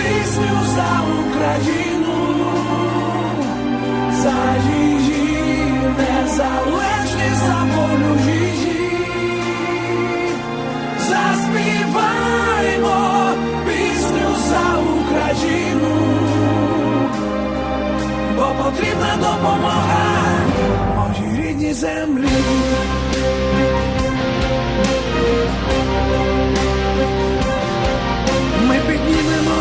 пісню за Україну, за її незалежність, за волю її. Заспіваймо пісню за Україну, бо потрібна допомога моїй рідній землі.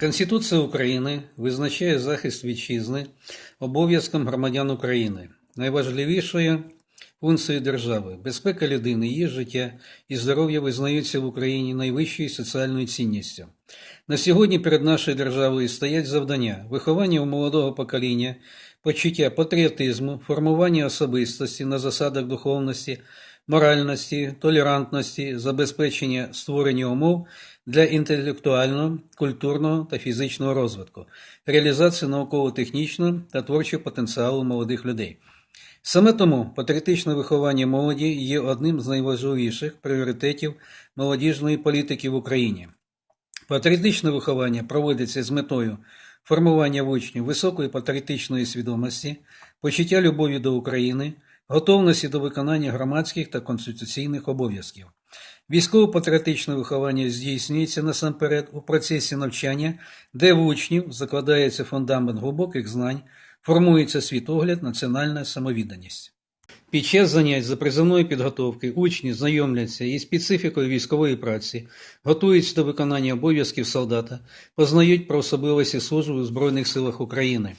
Конституція України визначає захист вітчизни обов'язком громадян України, найважливішою функцією держави. Безпека людини, її життя і здоров'я визнаються в Україні найвищою соціальною цінністю. На сьогодні перед нашою державою стоять завдання виховання у молодого покоління, почуття патріотизму, формування особистості на засадах духовності, моральності, толерантності, забезпечення створення умов для інтелектуального, культурного та фізичного розвитку, реалізації науково-технічного та творчого потенціалу молодих людей. Саме тому патріотичне виховання молоді є одним з найважливіших пріоритетів молодіжної політики в Україні. Патріотичне виховання проводиться з метою формування в учнів високої патріотичної свідомості, почуття любові до України, готовності до виконання громадських та конституційних обов'язків. Військово-патріотичне виховання здійснюється насамперед у процесі навчання, де в учнів закладається фундамент глибоких знань, формується світогляд, національна самовідданість. Під час занять за призовної підготовки учні знайомляться із специфікою військової праці, готуються до виконання обов'язків солдата, познають про особливості служби у Збройних силах України,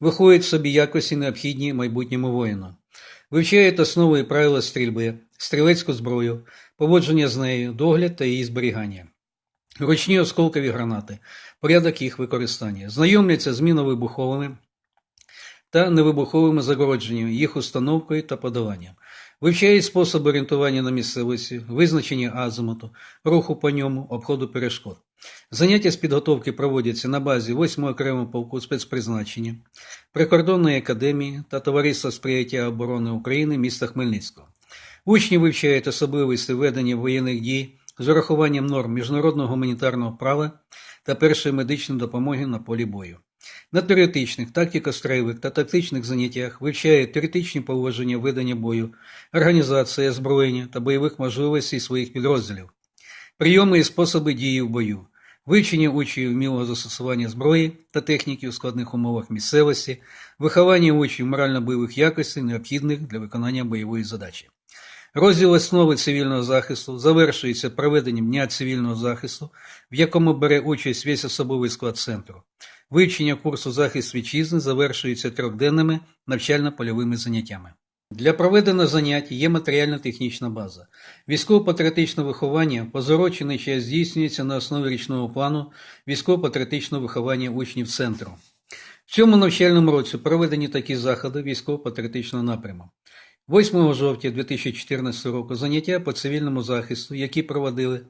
виходять в собі якості необхідні майбутньому воїну, вивчають основи і правила стрільби, стрілецьку зброю, поводження з нею, догляд та її зберігання. Ручні осколкові гранати, порядок їх використання, знайомляться з міновибуховими та невибуховими загородженнями, їх установкою та подаванням. Вивчають спосіб орієнтування на місцевості, визначення азимуту, руху по ньому, обходу перешкод. Заняття з підготовки проводяться на базі 8 окремого полку спецпризначення, прикордонної академії та Товариства сприяття оборони України міста Хмельницького. Учні вивчають особливості ведення воєнних дій з урахуванням норм міжнародного гуманітарного права та першої медичної допомоги на полі бою. На теоретичних, тактико-строєвих та тактичних заняттях вивчає теоретичні положення ведення бою, організації озброєння та бойових можливостей своїх підрозділів, прийоми і способи дії в бою, вивчення учнів вмілого застосування зброї та техніки у складних умовах місцевості, виховання учнів морально-бойових якостей, необхідних для виконання бойової задачі. Розділ основи цивільного захисту завершується проведенням Дня цивільного захисту, в якому бере участь весь особовий склад центру. Вивчення курсу захист вітчизни завершується трьохденними навчально-польовими заняттями. Для проведення занять є матеріально-технічна база. Військово-патріотичне виховання позорочений час здійснюється на основі річного плану військово-патріотичного виховання учнів центру. В цьому навчальному році проведені такі заходи військово-патріотичного напряму. 8 жовтня 2014 року заняття по цивільному захисту, які проводили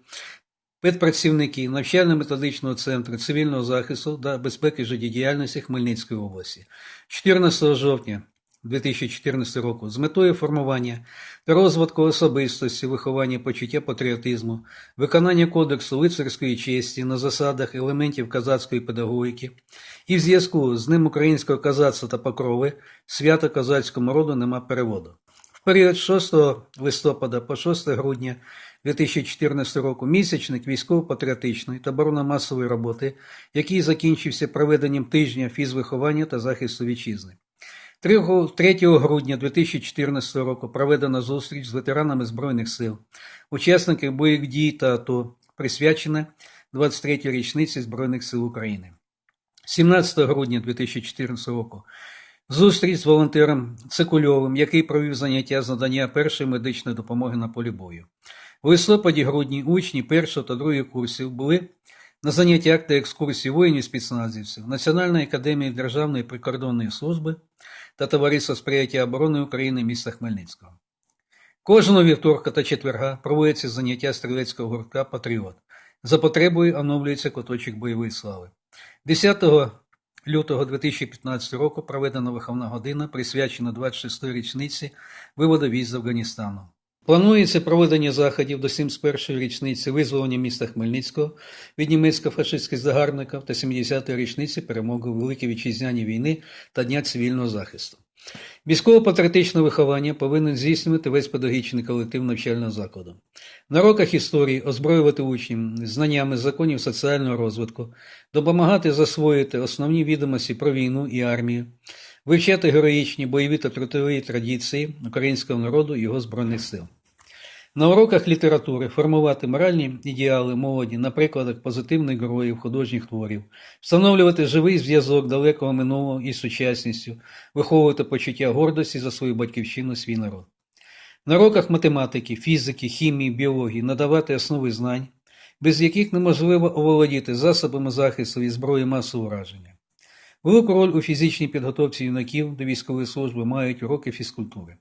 педпрацівники навчально-методичного центру цивільного захисту та безпеки життєдіяльності Хмельницької області. 14 жовтня 2014 року з метою формування розвитку особистості, виховання почуття патріотизму, виконання кодексу лицарської честі на засадах елементів казацької педагогіки і в зв'язку з ним українського казацтва та покрови свято козацькому роду нема переводу. В період 6 листопада по 6 грудня 2014 року місячник військово-патріотичної та оборонно-масової роботи, який закінчився проведенням тижня фізвиховання та захисту вітчизни. 3 грудня 2014 року проведена зустріч з ветеранами Збройних сил, учасників бойових дій та АТО, присвячена 23-й річниці Збройних сил України. 17 грудня 2014 року зустріч з волонтером Цикульовим, який провів заняття з надання першої медичної допомоги на полі бою. У листопаді-грудні учні першого та другого курсів були на заняттях та екскурсії воїнів спецназівців Національної академії Державної прикордонної служби та Товариства сприяття оборони України міста Хмельницького. Кожного вівторка та четверга проводяться заняття стрілецького гуртка Патріот. За потребою оновлюється куточок бойової слави. 10 лютого 2015 року проведена виховна година, присвячена 26-ї річниці виводу військ з Афганістану. Планується проведення заходів до 71-ї річниці визволення міста Хмельницького від німецько-фашистських загарбників та 70-ї річниці перемоги у Великій Вітчизняній війни та Дня цивільного захисту. Військово-патріотичне виховання повинен здійснювати весь педагогічний колектив навчального закладу. На роках історії озброювати учнів знаннями законів соціального розвитку, допомагати засвоїти основні відомості про війну і армію, вивчати героїчні бойові та трудові традиції українського народу і його збройних сил. На уроках літератури формувати моральні ідеали молоді на прикладах позитивних героїв художніх творів, встановлювати живий зв'язок далекого минулого із сучасністю, виховувати почуття гордості за свою батьківщину, свій народ. На уроках математики, фізики, хімії, біології надавати основи знань, без яких неможливо оволодіти засобами захисту і зброї масового ураження. Велику роль у фізичній підготовці юнаків до військової служби мають уроки фізкультури.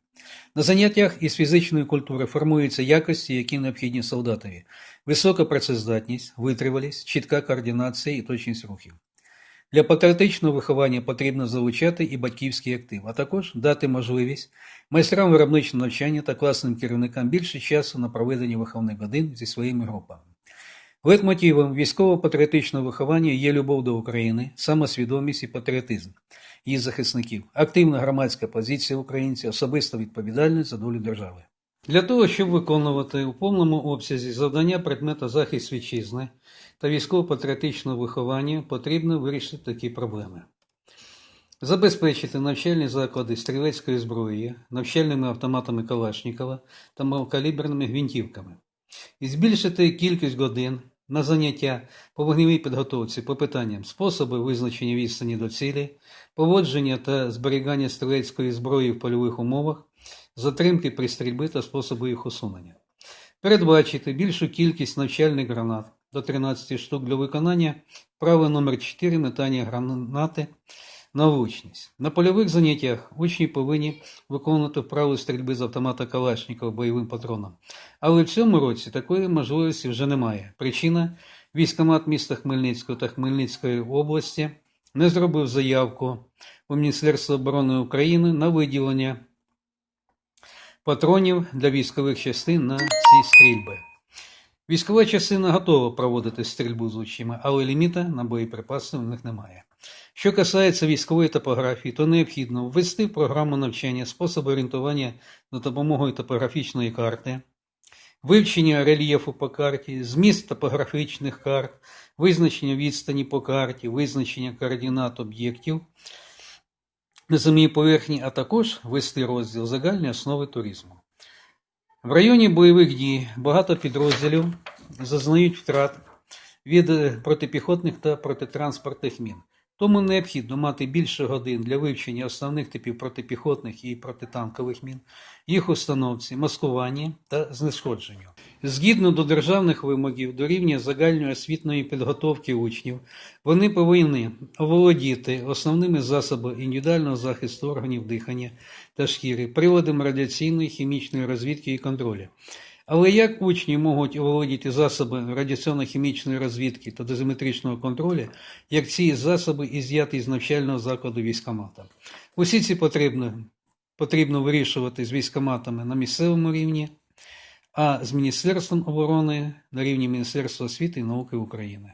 На заняттях із фізичної культури формуються якості, які необхідні солдатові: висока працездатність, витривалість, чітка координація і точність рухів. Для патріотичного виховання потрібно залучати і батьківський актив, а також дати можливість майстрам виробничого навчання та класним керівникам більше часу на проведення виховних годин зі своїми групами. Лейтмотивом військово-патріотичного виховання є любов до України, самосвідомість і патріотизм її захисників, активна громадська позиція українців, особиста відповідальність за долю держави. Для того, щоб виконувати у повному обсязі завдання предмета захист вітчизни та військово-патріотичного виховання, потрібно вирішити такі проблеми. Забезпечити навчальні заклади стрілецької зброї, навчальними автоматами Калашнікова та малокаліберними гвинтівками збільшити кількість годин на заняття по вогневій підготовці по питанням способи визначення відстані до цілі, поводження та зберігання стрілецької зброї в польових умовах, затримки при стрільбі та способи їх усунення, передбачити більшу кількість навчальних гранат до 13 штук для виконання. Прави номер 4 метання гранати на влучність. На польових заняттях учні повинні виконувати вправи стрільби з автомата Калашникова бойовим патроном. Але в цьому році такої можливості вже немає. Причина військомат міста Хмельницького та Хмельницької області не зробив заявку у Міністерство оборони України на виділення патронів для військових частин на ці стрільби. Військова частина готова проводити стрільбу з учнями, але ліміта на боєприпаси в них немає. Що касається військової топографії, то необхідно ввести в програму навчання спосіб орієнтування за допомогою топографічної карти, вивчення рельєфу по карті, зміст топографічних карт, визначення відстані по карті, визначення координат об'єктів на земній поверхні, а також ввести розділ загальні основи туризму. В районі бойових дій багато підрозділів зазнають втрат від протипіхотних та протитранспортних мін. Тому необхідно мати більше годин для вивчення основних типів протипіхотних і протитанкових мін, їх установці, маскуванні та знешкодженню. Згідно до державних вимогів до рівня загальної освітньої підготовки учнів, вони повинні оволодіти основними засобами індивідуального захисту органів дихання та шкіри, приладами радіаційної, хімічної розвідки і контролю. Але як учні можуть оволодіти засоби радіаційно-хімічної розвідки та дозиметричного контролю, як ці засоби ізяти з навчального закладу військомата? Усі ці потрібно, потрібно вирішувати з військоматами на місцевому рівні, а з Міністерством оборони на рівні Міністерства освіти і науки України.